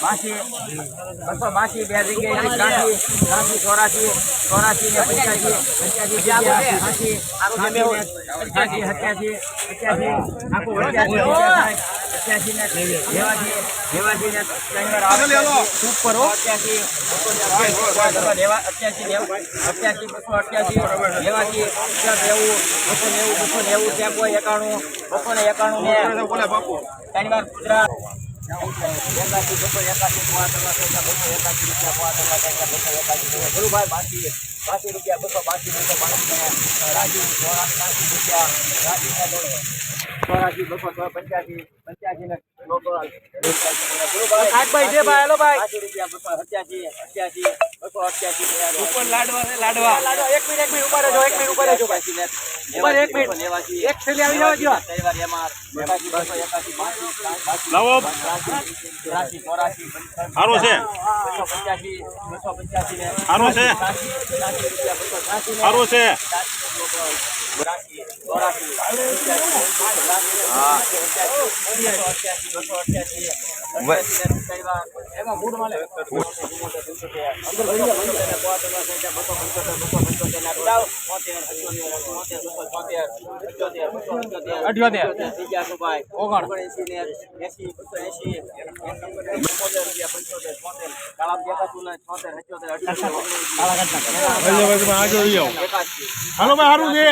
બાસી બાસી બે જગ્યાએ ત્રાસી ત્રાસી ચોરાસી ચોરાસી ને પંચ્યાસી પંચ્યાસી સત્યાસી સત્યાસી આખું અઠ્યાસી ને નેવાસી નેવાસી ને અઠ્યાસી અઠ્યાસી નેવું અઠ્યાસી બસો અઠ્યાસી નેવાસી નેવું બસો નેવું બસો નેવું ત્યાં બસો ને એકાણું ને ત્રણ વાર રૂપિયા બસો રૂપિયા ગુરુભાઈ બાસી રૂપિયા બસો બાસી બસો બાસી ને રાજી રૂપિયા રાજી ચોરાસી બસો સો પંચ્યાસી પંચ્યાસી ને ભાઈ હેલો ભાઈ. બાસી રૂપિયા બસો અઠ્યાસી અઠ્યાસી બસો અઠ્યાસી ઉપર લાડવા લાડવા લાડવા. એક મિનિટ એક મિનિટ ઉપર રહેજો એક મિનિટ ઉપર રહેજો ભાઈ. ઉપર એક મિનિટ. એક થેલી આવી જવા બાસી લાવો. સારું છે. હારો છે. સારું છે. હા હાલો ભાઈ સારું છે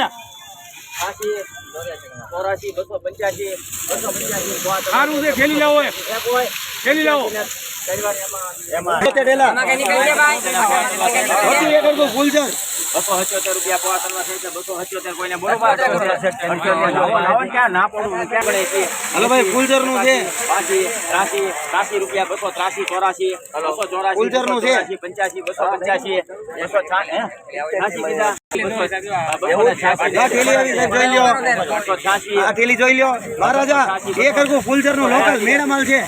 ચોરાસી, બસો પંચ્યાસી, બસો પંચ્યાસી, સારું છે ખેલી લાવો ખેલી લાવો. પંચ્યાસી બસો પંચ્યાસી બસો છા- થેલી જોઈ લ્યો. મહારાજા એક હરકું ફૂલઝરનું લોકલ મેળા માલ છે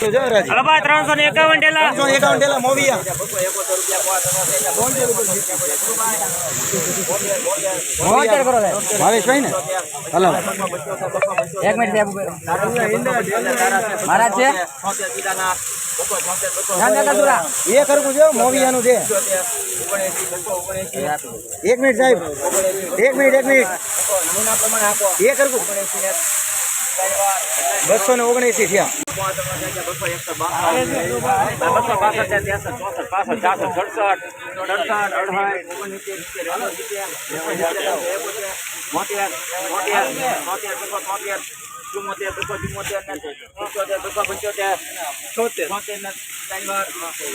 ત્રણસો ને એકાવન ટેલા ત્રણસો એકાવન ટેલા મોવિયા. કરવા બોતેર કરો ભાવેશભાઈ ને? હલો. એક મિનિટ મહારાજ છે? એક હરકું છે મોવિયા છે. એક મિનિટ સાહેબ. એક મિનિટ એક મિનિટ. એ હરકું બસો ને ઓગણીસી થયા ચુમ્મોતેર બસો ચુમ્મોતેર પંચોતેર છોતેર